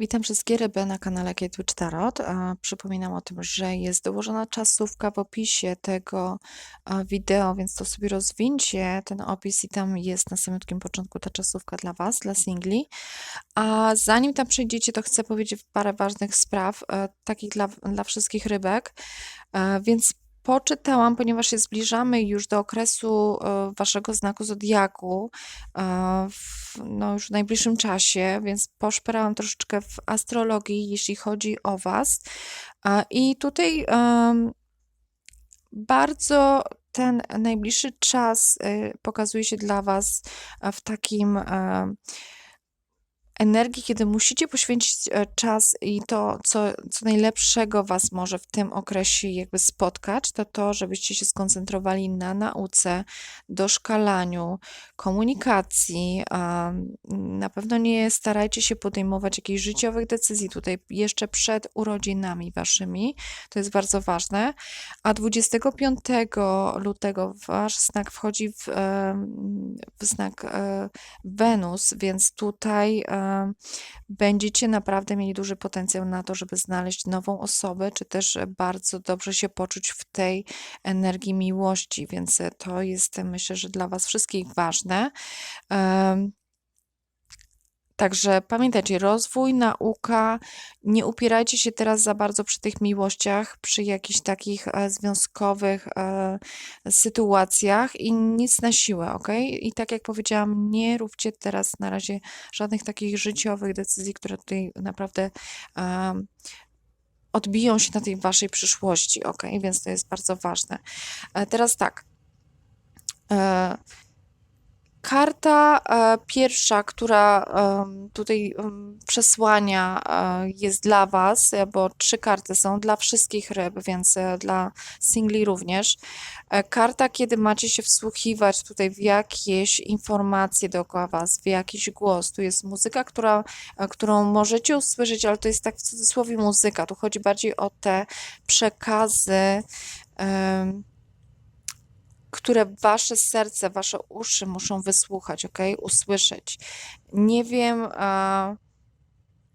Witam wszystkie ryby na kanale Twitch Tarot. Przypominam o tym, że jest dołożona czasówka w opisie tego wideo, więc to sobie rozwincie ten opis i tam jest na samym początku ta czasówka dla Was, dla singli. A zanim tam przejdziecie, to chcę powiedzieć parę ważnych spraw, e, takich dla, dla wszystkich rybek. E, Więc poczytałam, ponieważ się zbliżamy już do okresu e, Waszego znaku zodiaku, e, w, no już w najbliższym czasie, więc poszperałam troszeczkę w astrologii, jeśli chodzi o Was. E, I tutaj bardzo ten najbliższy czas pokazuje się dla Was w takim energii, kiedy musicie poświęcić e, czas i to, co, co najlepszego Was może w tym okresie jakby spotkać, to to, żebyście się skoncentrowali na nauce, doszkalaniu, komunikacji. a, Na pewno nie starajcie się podejmować jakichś życiowych decyzji tutaj jeszcze przed urodzinami Waszymi. To jest bardzo ważne. A 25 lutego Wasz znak wchodzi w, w znak e, Wenus, więc tutaj e, będziecie naprawdę mieli duży potencjał na to, żeby znaleźć nową osobę, czy też bardzo dobrze się poczuć w tej energii miłości, więc to jest myślę, że dla Was wszystkich ważne. Także pamiętajcie, rozwój, nauka, nie upierajcie się teraz za bardzo przy tych miłościach, przy jakichś takich e, związkowych e, sytuacjach i nic na siłę, ok? I tak jak powiedziałam, nie róbcie teraz na razie żadnych takich życiowych decyzji, które tutaj naprawdę em, odbiją się na tej waszej przyszłości, ok? Więc to jest bardzo ważne. E, teraz tak. E, Karta e, pierwsza, która tutaj przesłania e, jest dla Was, e, bo trzy karty są dla wszystkich ryb, więc dla singli również. Karta, kiedy macie się wsłuchiwać tutaj w jakieś informacje dookoła Was, w jakiś głos. Tu jest muzyka, która, którą możecie usłyszeć, ale to jest tak w cudzysłowie muzyka. Tu chodzi bardziej o te przekazy. Które wasze serce, wasze uszy muszą wysłuchać, ok? Usłyszeć. Nie wiem,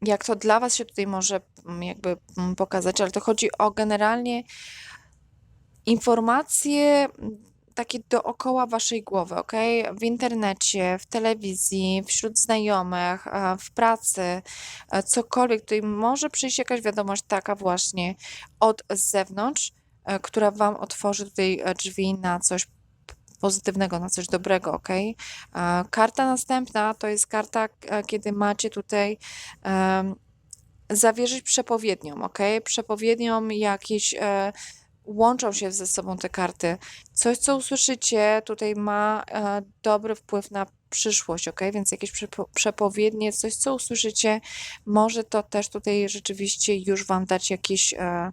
jak to dla was się tutaj może mm, jakby mm, pokazać, ale to chodzi o generalnie informacje mm, takie dookoła waszej głowy, ok? W internecie, w telewizji, wśród znajomych, w pracy, cokolwiek. Tutaj może przyjść jakaś wiadomość taka właśnie od zewnątrz, która wam otworzy tutaj e, drzwi na coś pozytywnego, na coś dobrego, ok? E, Karta następna to jest karta, e, kiedy macie tutaj em, zawierzyć przepowiednią, ok? Przepowiednią jakieś e, łączą się ze sobą te karty. Coś, co usłyszycie, tutaj ma e, dobry wpływ na przyszłość, ok? Więc jakieś przepo przepowiednie, coś, co usłyszycie, może to też tutaj rzeczywiście już Wam dać jakieś e,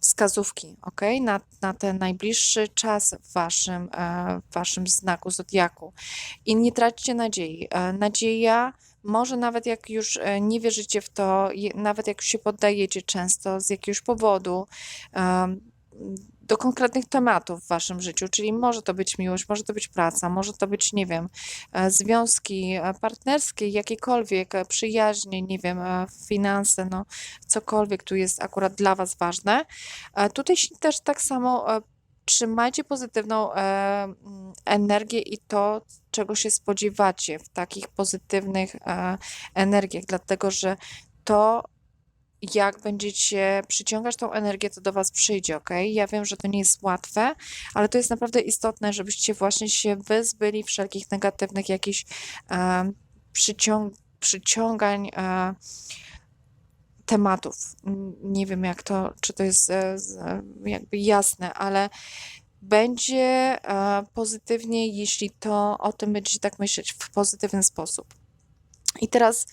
wskazówki, ok? Na, na ten najbliższy czas w Waszym, e, waszym znaku zodiaku. I nie traćcie nadziei. E, nadzieja może nawet jak już e, nie wierzycie w to, nawet jak się poddajecie często z jakiegoś powodu, do konkretnych tematów w waszym życiu, czyli może to być miłość, może to być praca, może to być, nie wiem, e, związki e, partnerskie, jakiekolwiek, e, przyjaźnie, nie wiem, finanse, no cokolwiek tu jest akurat dla was ważne. Tutaj się też tak samo trzymajcie pozytywną mm, energię i to, czego się spodziewacie w takich pozytywnych energiach, dlatego że to jak będziecie przyciągać tą energię, to do Was przyjdzie, ok? Ja wiem, że to nie jest łatwe, ale to jest naprawdę istotne, żebyście właśnie się wyzbyli wszelkich negatywnych jakichś e, przyciąg przyciągań e, tematów. Nie wiem, jak to, czy to jest e, e, jakby jasne, ale będzie e, pozytywnie, jeśli to o tym będziecie tak myśleć w pozytywny sposób. I teraz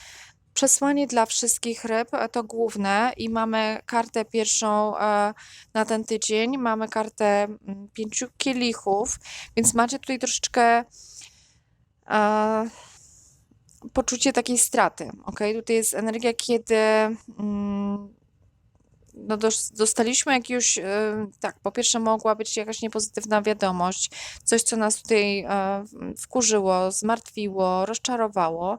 Przesłanie dla wszystkich ryb to główne. I mamy kartę pierwszą e, na ten tydzień, mamy kartę mm, pięciu kielichów, więc macie tutaj troszeczkę e, poczucie takiej straty, ok? Tutaj jest energia, kiedy mm, no dos dostaliśmy jakiegoś, tak, po pierwsze mogła być jakaś niepozytywna wiadomość, coś, co nas tutaj e, wkurzyło, zmartwiło, rozczarowało.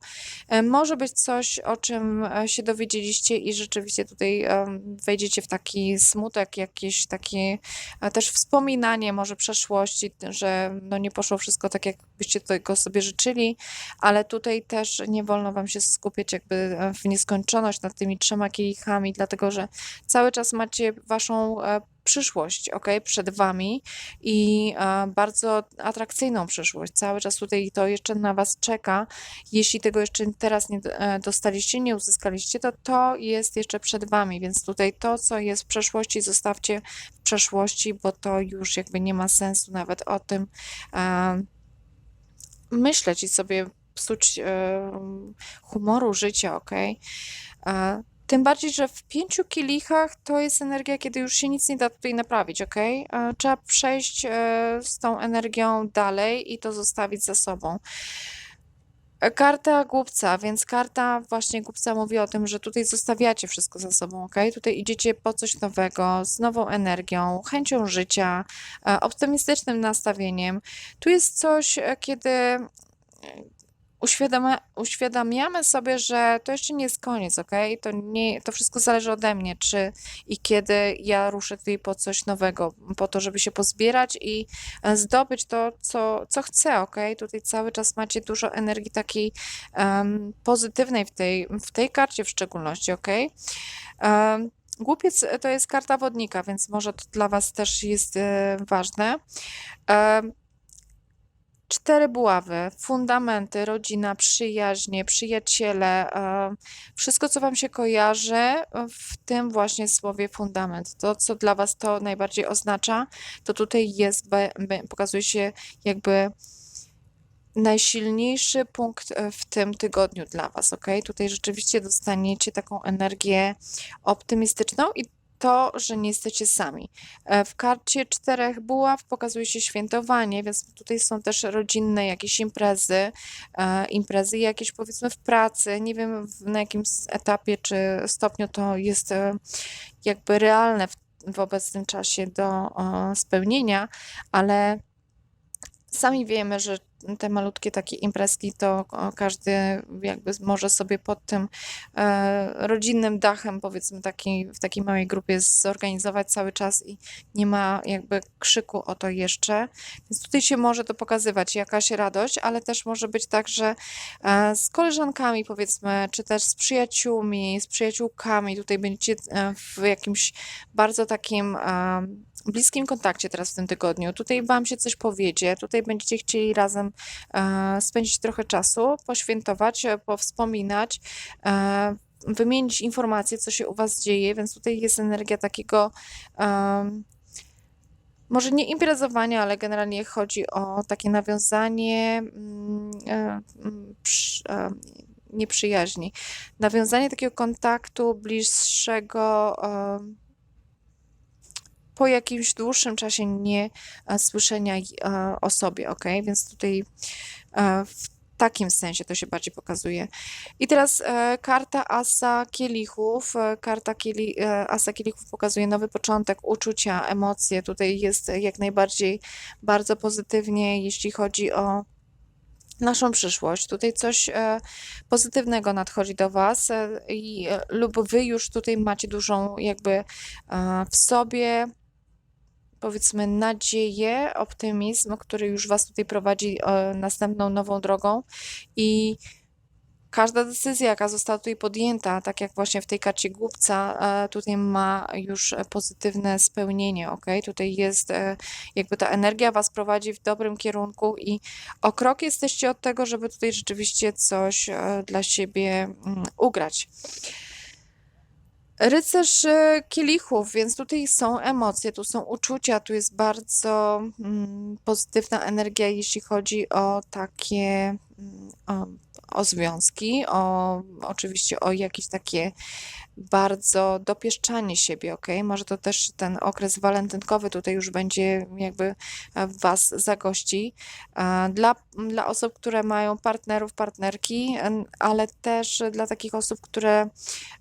E, może być coś, o czym e, się dowiedzieliście i rzeczywiście tutaj wejdziecie w taki smutek, jakieś takie też wspominanie może przeszłości, że no nie poszło wszystko tak, jak byście tego sobie życzyli, ale tutaj też nie wolno wam się skupiać jakby w nieskończoność nad tymi trzema kielichami, dlatego że cały czas macie waszą e, przyszłość, ok, przed wami i e, bardzo atrakcyjną przyszłość. Cały czas tutaj to jeszcze na was czeka. Jeśli tego jeszcze teraz nie e, dostaliście, nie uzyskaliście, to to jest jeszcze przed wami, więc tutaj to, co jest w przeszłości, zostawcie w przeszłości, bo to już jakby nie ma sensu nawet o tym myśleć i sobie psuć humoru życia, ok? Tym bardziej, że w pięciu kielichach to jest energia, kiedy już się nic nie da tutaj naprawić, ok? Trzeba przejść e, z tą energią dalej i to zostawić za sobą. E, Karta głupca, więc karta właśnie głupca mówi o tym, że tutaj zostawiacie wszystko za sobą, ok? Tutaj idziecie po coś nowego, z nową energią, chęcią życia, e, optymistycznym nastawieniem. Tu jest coś, kiedy uświadamia, uświadamiamy sobie, że to jeszcze nie jest koniec, ok? To, nie, to wszystko zależy ode mnie, czy i kiedy ja ruszę tutaj po coś nowego, po to, żeby się pozbierać i e, zdobyć to, co, co chcę, ok? Tutaj cały czas macie dużo energii takiej em, pozytywnej w tej, w tej karcie w szczególności, ok? Em, Głupiec to jest karta wodnika, więc może to dla Was też jest e, ważne. Cztery buławy, fundamenty, rodzina, przyjaźnie, przyjaciele, e, wszystko, co Wam się kojarzy, w tym właśnie słowie fundament. To, co dla Was to najbardziej oznacza, to tutaj jest, pokazuje się jakby najsilniejszy punkt e, w tym tygodniu dla Was, ok? Tutaj rzeczywiście dostaniecie taką energię optymistyczną i to, że nie jesteście sami. E, W karcie czterech buław pokazuje się świętowanie, więc tutaj są też rodzinne jakieś imprezy, e, imprezy jakieś powiedzmy w pracy. Nie wiem na jakim etapie czy stopniu to jest e, jakby realne w, w obecnym czasie do spełnienia, ale sami wiemy, że te malutkie takie imprezki to każdy jakby może sobie pod tym e, rodzinnym dachem, powiedzmy takiej, w takiej małej grupie zorganizować cały czas i nie ma jakby krzyku o to jeszcze. Więc tutaj się może to pokazywać jakaś radość, ale też może być tak, że e, z koleżankami powiedzmy, czy też z przyjaciółmi, z przyjaciółkami tutaj będziecie e, w jakimś bardzo takim bliskim kontakcie teraz w tym tygodniu. Tutaj Wam się coś powiedzie, tutaj będziecie chcieli razem e, spędzić trochę czasu, poświętować, e, powspominać, e, wymienić informacje, co się u Was dzieje, więc tutaj jest energia takiego em, może nie imprezowania, ale generalnie chodzi o takie nawiązanie mm, przy, e, nie przyjaźni, nawiązanie takiego kontaktu bliższego em, po jakimś dłuższym czasie nie e, słyszenia e, o sobie, ok? Więc tutaj e, w takim sensie to się bardziej pokazuje. I teraz karta Asa Kielichów. Karta kieli, Asa Kielichów pokazuje nowy początek, uczucia, emocje. Tutaj jest jak najbardziej bardzo pozytywnie, jeśli chodzi o naszą przyszłość. Tutaj coś pozytywnego nadchodzi do Was i, lub Wy już tutaj macie dużą jakby w sobie powiedzmy nadzieję, optymizm, który już Was tutaj prowadzi e, następną nową drogą i każda decyzja, jaka została tutaj podjęta, tak jak właśnie w tej karcie głupca, e, tutaj ma już pozytywne spełnienie, ok? Tutaj jest e, jakby ta energia Was prowadzi w dobrym kierunku i o krok jesteście od tego, żeby tutaj rzeczywiście coś dla siebie mm, ugrać. Rycerz e, kielichów, więc tutaj są emocje, tu są uczucia, tu jest bardzo mm, pozytywna energia, jeśli chodzi o takie, mm, o, o związki, o oczywiście o jakieś takie bardzo dopieszczanie siebie, ok? Może to też ten okres walentynkowy tutaj już będzie jakby w Was zagości. E, Dla, dla osób, które mają partnerów, partnerki, ale też dla takich osób, które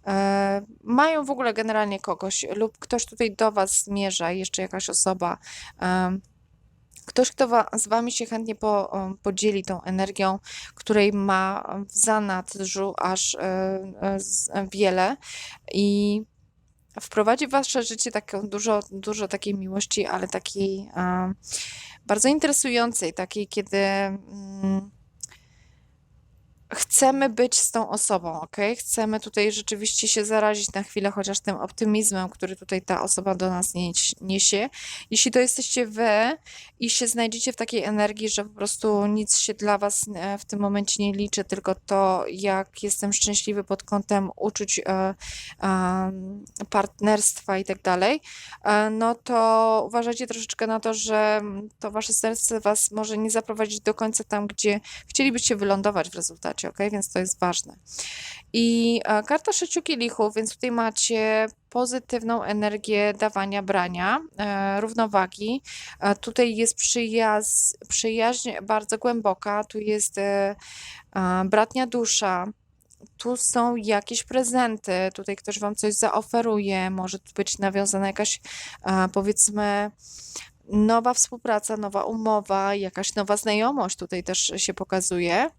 e, mają w ogóle generalnie kogoś lub ktoś tutaj do Was zmierza, jeszcze jakaś osoba. Ktoś, kto wa z Wami się chętnie po, podzieli tą energią, której ma w zanadrzu aż e, e, wiele i wprowadzi w Wasze życie taką dużo, dużo takiej miłości, ale takiej bardzo interesującej, takiej, kiedy mm, chcemy być z tą osobą, ok? Chcemy tutaj rzeczywiście się zarazić na chwilę chociaż tym optymizmem, który tutaj ta osoba do nas niesie. Jeśli to jesteście wy i się znajdziecie w takiej energii, że po prostu nic się dla was e, w tym momencie nie liczy, tylko to, jak jestem szczęśliwy pod kątem uczuć, e, em, partnerstwa i tak dalej, e, no to uważajcie troszeczkę na to, że to wasze serce was może nie zaprowadzić do końca tam, gdzie chcielibyście wylądować w rezultacie, ok? Więc to jest ważne. I e, karta sześciu kielichów, więc tutaj macie pozytywną energię dawania, brania, e, równowagi. E, tutaj jest przyjaz, przyjaźń bardzo głęboka, tu jest e, e, bratnia dusza. Tu są jakieś prezenty, tutaj ktoś wam coś zaoferuje, może być nawiązana jakaś, e, powiedzmy, nowa współpraca, nowa umowa, jakaś nowa znajomość tutaj też się pokazuje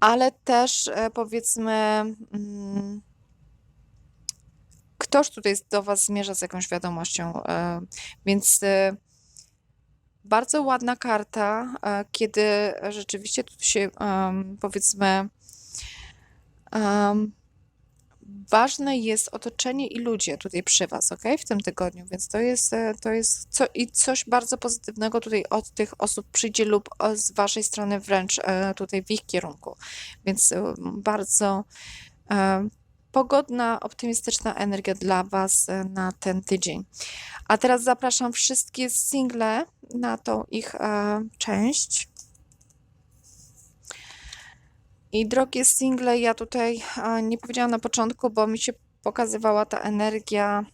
ale też e, powiedzmy, mm, ktoś tutaj do Was zmierza z jakąś wiadomością, e, więc e, bardzo ładna karta, kiedy rzeczywiście tu się powiedzmy ważne jest otoczenie i ludzie tutaj przy Was, ok? W tym tygodniu, więc to jest, e, to jest co, i coś bardzo pozytywnego tutaj od tych osób przyjdzie lub o- z Waszej strony wręcz e, tutaj w ich kierunku. Więc e, bardzo e, pogodna, optymistyczna energia dla Was e, na ten tydzień. A teraz zapraszam wszystkie single na tą ich e, część. I drogie single, ja tutaj nie powiedziałam na początku, bo mi się pokazywała ta energia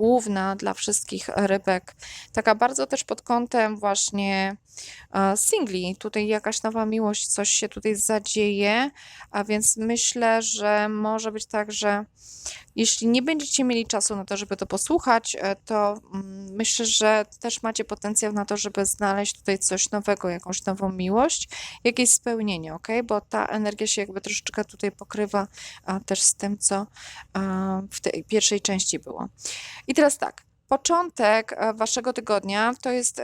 główna dla wszystkich rybek. Taka bardzo też pod kątem właśnie e, singli. Tutaj jakaś nowa miłość, coś się tutaj zadzieje, a więc myślę, że może być tak, że jeśli nie będziecie mieli czasu na to, żeby to posłuchać, e, to mm, myślę, że też macie potencjał na to, żeby znaleźć tutaj coś nowego, jakąś nową miłość, jakieś spełnienie, ok? Bo ta energia się jakby troszeczkę tutaj pokrywa też z tym, co a, w tej pierwszej części było. I teraz tak, początek e, waszego tygodnia to jest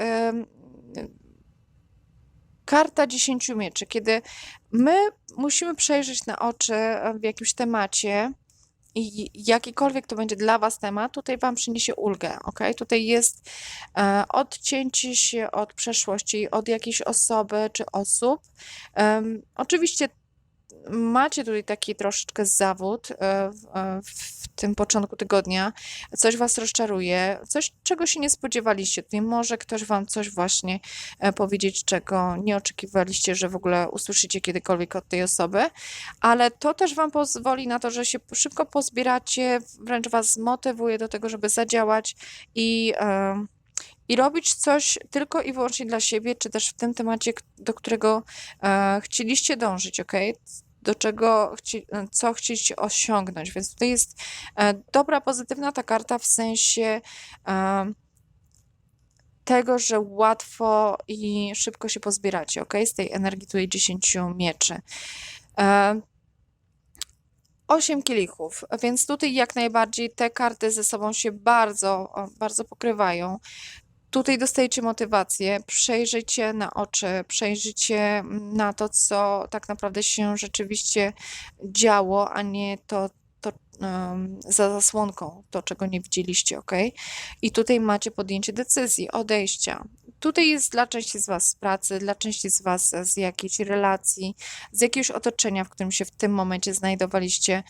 karta dziesięciu mieczy, kiedy my musimy przejrzeć na oczy e, w jakimś temacie i jakikolwiek to będzie dla was temat, tutaj wam przyniesie ulgę, ok? Tutaj jest e, odcięcie się od przeszłości, od jakiejś osoby czy osób. Oczywiście macie tutaj taki troszeczkę zawód e, w, e, w tym początku tygodnia, coś was rozczaruje, coś, czego się nie spodziewaliście. Tutaj może ktoś wam coś właśnie e, powiedzieć, czego nie oczekiwaliście, że w ogóle usłyszycie kiedykolwiek od tej osoby, ale to też wam pozwoli na to, że się szybko pozbieracie, wręcz was zmotywuje do tego, żeby zadziałać i i robić coś tylko i wyłącznie dla siebie, czy też w tym temacie, do którego e, chcieliście dążyć, ok? Do czego, chci, co chcieliście osiągnąć. Więc tutaj jest e, dobra, pozytywna ta karta w sensie e, tego, że łatwo i szybko się pozbieracie, ok? Z tej energii tutaj 10 mieczy. E, Osiem kielichów, więc tutaj jak najbardziej te karty ze sobą się bardzo, bardzo pokrywają. Tutaj dostajecie motywację, przejrzyjcie na oczy, przejrzyjcie na to, co tak naprawdę się rzeczywiście działo, a nie to, to em, za zasłonką, to czego nie widzieliście, ok? I tutaj macie podjęcie decyzji, odejścia. Tutaj jest dla części z Was z pracy, dla części z Was z jakiejś relacji, z jakiegoś otoczenia, w którym się w tym momencie znajdowaliście.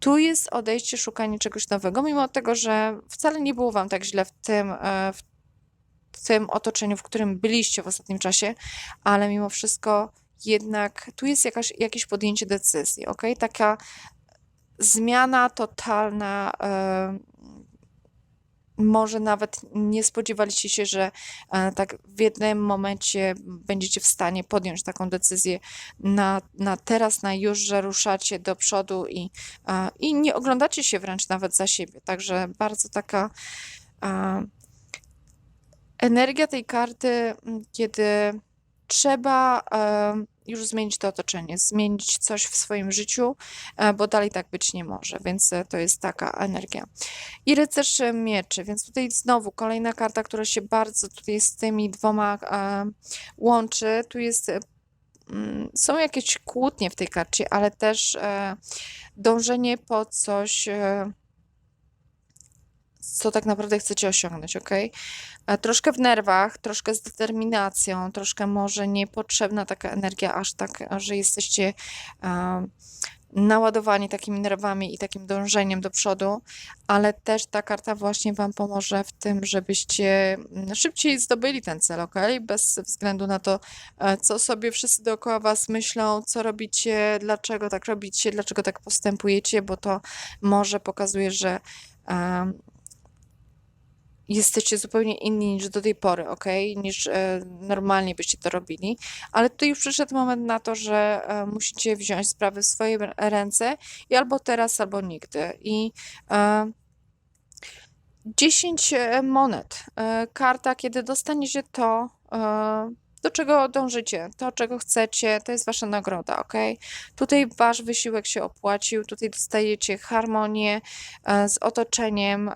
Tu jest odejście, szukanie czegoś nowego, mimo tego, że wcale nie było Wam tak źle w tym, e, w tym otoczeniu, w którym byliście w ostatnim czasie, ale mimo wszystko jednak tu jest jakaś, jakieś podjęcie decyzji, ok? Taka zmiana totalna. Może nawet nie spodziewaliście się, że e, tak w jednym momencie będziecie w stanie podjąć taką decyzję na, na teraz, na już, że ruszacie do przodu i, e, i nie oglądacie się wręcz nawet za siebie. Także bardzo taka e, energia tej karty, kiedy trzeba już zmienić to otoczenie, zmienić coś w swoim życiu, e, bo dalej tak być nie może, więc e, to jest taka energia. I rycerz mieczy, więc tutaj znowu kolejna karta, która się bardzo tutaj z tymi dwoma e, łączy. Tu jest są jakieś kłótnie w tej karcie, ale też dążenie po coś, co tak naprawdę chcecie osiągnąć, ok? Troszkę w nerwach, troszkę z determinacją, troszkę może niepotrzebna taka energia, aż tak, że jesteście naładowani takimi nerwami i takim dążeniem do przodu, ale też ta karta właśnie Wam pomoże w tym, żebyście mm, szybciej zdobyli ten cel, ok? Bez względu na to, e, co sobie wszyscy dookoła Was myślą, co robicie, dlaczego tak robicie, dlaczego tak postępujecie, bo to może pokazuje, że jesteście zupełnie inni niż do tej pory, ok? Niż e, normalnie byście to robili. Ale tutaj już przyszedł moment na to, że e, musicie wziąć sprawy w swoje ręce i albo teraz, albo nigdy. I e, 10 e, monet. E, karta, kiedy dostaniecie to, e, do czego dążycie, to czego chcecie, to jest wasza nagroda, ok? Tutaj wasz wysiłek się opłacił, tutaj dostajecie harmonię z otoczeniem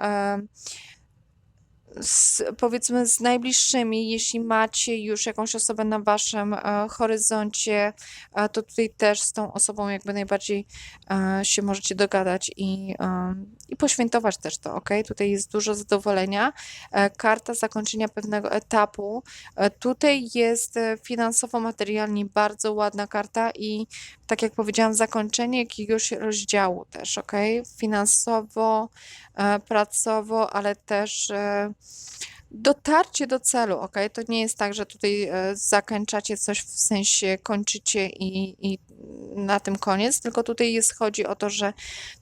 z, powiedzmy z najbliższymi, jeśli macie już jakąś osobę na waszym e, horyzoncie, e, to tutaj też z tą osobą jakby najbardziej e, się możecie dogadać i, e, i poświętować też to, ok? Tutaj jest dużo zadowolenia. E, karta zakończenia pewnego etapu. E, tutaj jest finansowo-materialnie bardzo ładna karta i tak jak powiedziałam, zakończenie jakiegoś rozdziału też, ok? Finansowo, pracowo, ale też dotarcie do celu, ok? To nie jest tak, że tutaj e, zakończacie coś, w sensie kończycie i, i na tym koniec, tylko tutaj jest, chodzi o to, że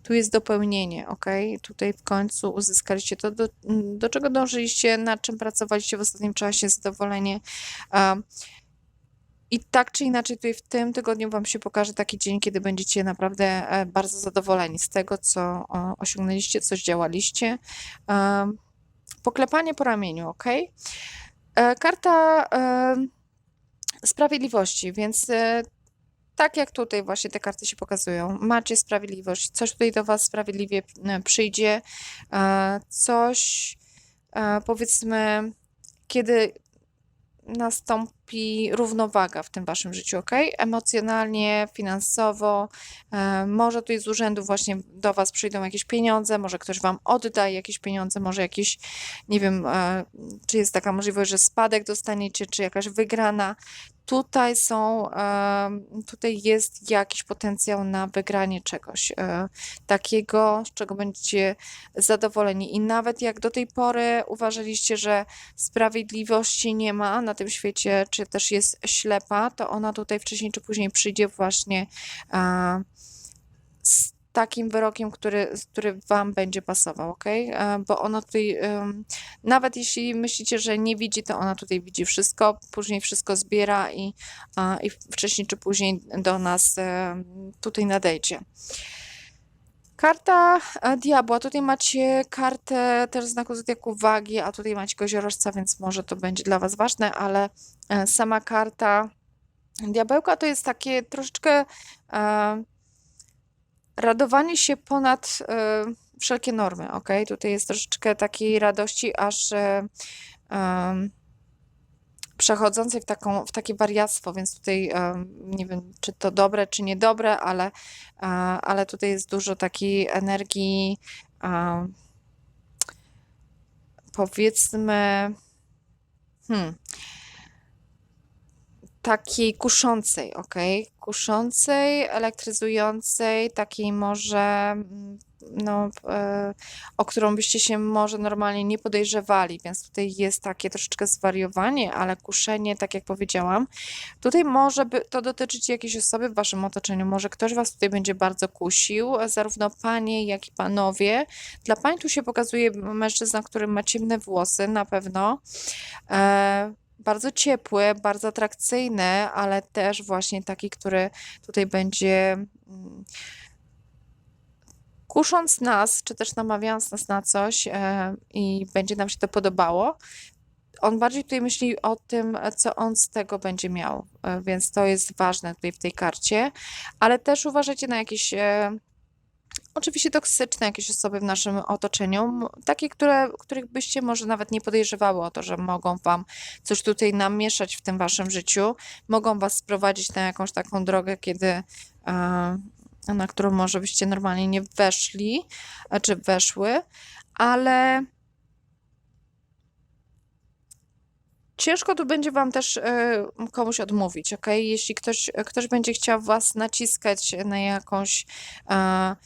tu jest dopełnienie, ok? Tutaj w końcu uzyskaliście to, do, do czego dążyliście, nad czym pracowaliście w ostatnim czasie, zadowolenie. I tak czy inaczej, tutaj w tym tygodniu Wam się pokaże taki dzień, kiedy będziecie naprawdę e, bardzo zadowoleni z tego, co osiągnęliście, co działaliście. Poklepanie po ramieniu, ok? E, karta e, sprawiedliwości, więc e, tak jak tutaj właśnie te karty się pokazują, macie sprawiedliwość, coś tutaj do Was sprawiedliwie przyjdzie, coś powiedzmy, kiedy nastąpi równowaga w tym waszym życiu, ok? Emocjonalnie, finansowo, e, może tutaj z urzędu właśnie do was przyjdą jakieś pieniądze, może ktoś wam odda jakieś pieniądze, może jakieś, nie wiem, e, czy jest taka możliwość, że spadek dostaniecie, czy jakaś wygrana tutaj są, tutaj jest jakiś potencjał na wygranie czegoś e, takiego, z czego będziecie zadowoleni. I nawet jak do tej pory uważaliście, że sprawiedliwości nie ma na tym świecie, czy też jest ślepa, to ona tutaj wcześniej czy później przyjdzie właśnie z takim wyrokiem, który, który Wam będzie pasował, ok? Bo ona tutaj, nawet jeśli myślicie, że nie widzi, to ona tutaj widzi wszystko, później wszystko zbiera i, i wcześniej czy później do nas tutaj nadejdzie. Karta e, diabła. Tutaj macie kartę też znaku zodiaku wagi, a tutaj macie koziorożca, więc może to będzie dla Was ważne, ale e, sama karta diabełka to jest takie troszeczkę radowanie się ponad y, wszelkie normy, ok? Tutaj jest troszeczkę takiej radości, aż y, przechodzącej w, taką, w takie wariactwo, więc tutaj nie wiem, czy to dobre, czy niedobre, ale, ale tutaj jest dużo takiej energii, powiedzmy, hmm, takiej kuszącej, ok? Kuszącej, elektryzującej, takiej może mm, no, e, o którą byście się może normalnie nie podejrzewali, więc tutaj jest takie troszeczkę zwariowanie, ale kuszenie, tak jak powiedziałam. Tutaj może by to dotyczyć jakiejś osoby w waszym otoczeniu, może ktoś was tutaj będzie bardzo kusił, zarówno panie, jak i panowie. Dla pań tu się pokazuje mężczyzna, który ma ciemne włosy, na pewno. E, bardzo ciepły, bardzo atrakcyjny, ale też właśnie taki, który tutaj będzie mm, kusząc nas, czy też namawiając nas na coś e, i będzie nam się to podobało. On bardziej tutaj myśli o tym, co on z tego będzie miał, e, więc to jest ważne tutaj w tej karcie, ale też uważajcie na jakieś e, Oczywiście toksyczne jakieś osoby w naszym otoczeniu, takie, które, których byście może nawet nie podejrzewały o to, że mogą wam coś tutaj namieszać w tym waszym życiu, mogą was sprowadzić na jakąś taką drogę, kiedy na którą może byście normalnie nie weszli, e, czy weszły, ale ciężko tu będzie wam też e, komuś odmówić, ok? Jeśli ktoś, ktoś będzie chciał was naciskać na jakąś e,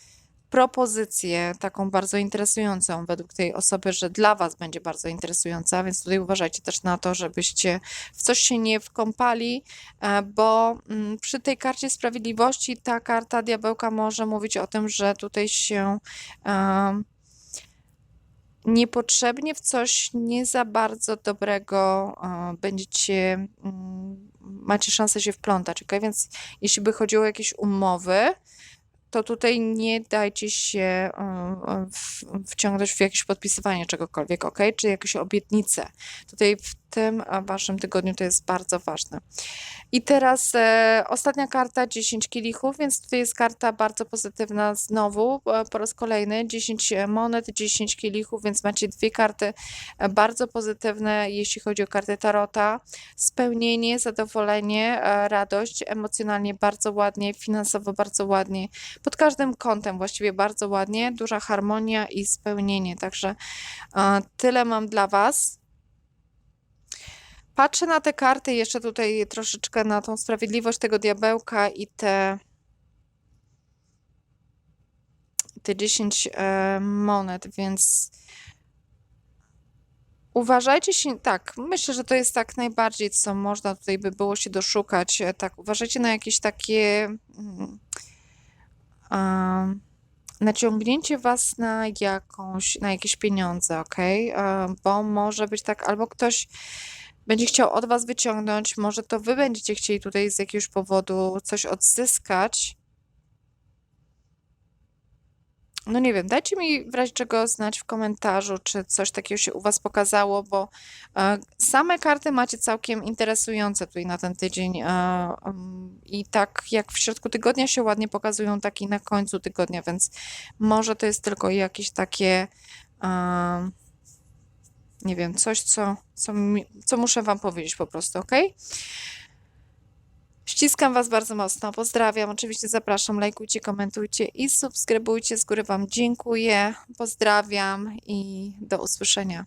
propozycję taką bardzo interesującą według tej osoby, że dla Was będzie bardzo interesująca, więc tutaj uważajcie też na to, żebyście w coś się nie wkąpali, e, bo mm, przy tej karcie sprawiedliwości ta karta diabełka może mówić o tym, że tutaj się niepotrzebnie w coś nie za bardzo dobrego e, będziecie, mm, macie szansę się wplątać, ok? Więc jeśli by chodziło o jakieś umowy, to tutaj nie dajcie się e, e, wciągnąć w jakieś podpisywanie czegokolwiek, ok? Czy jakieś obietnice. Tutaj tym waszym tygodniu to jest bardzo ważne. I teraz e, ostatnia karta, 10 kielichów, więc tutaj jest karta bardzo pozytywna znowu, po raz kolejny, 10 monet, 10 kielichów, więc macie dwie karty e, bardzo pozytywne, jeśli chodzi o kartę Tarota. Spełnienie, zadowolenie, e, radość, emocjonalnie bardzo ładnie, finansowo bardzo ładnie, pod każdym kątem właściwie bardzo ładnie, duża harmonia i spełnienie, także e, tyle mam dla Was. Patrzę na te karty, jeszcze tutaj troszeczkę na tą sprawiedliwość tego diabełka i te, te 10 e, monet, więc uważajcie się, tak, myślę, że to jest tak najbardziej, co można tutaj by było się doszukać. e, Tak, uważajcie na jakieś takie mm, naciągnięcie was na jakąś, na jakieś pieniądze, ok? Bo może być tak, albo ktoś będzie chciał od was wyciągnąć, może to wy będziecie chcieli tutaj z jakiegoś powodu coś odzyskać. No nie wiem, dajcie mi w razie czego znać w komentarzu, czy coś takiego się u was pokazało, bo e, same karty macie całkiem interesujące tutaj na ten tydzień e, i tak jak w środku tygodnia się ładnie pokazują, tak i na końcu tygodnia, więc może to jest tylko jakieś takie em, nie wiem, coś, co, co, mi, co muszę Wam powiedzieć po prostu, ok? Ściskam Was bardzo mocno, pozdrawiam. Oczywiście zapraszam, lajkujcie, komentujcie i subskrybujcie. Z góry Wam dziękuję, pozdrawiam i do usłyszenia.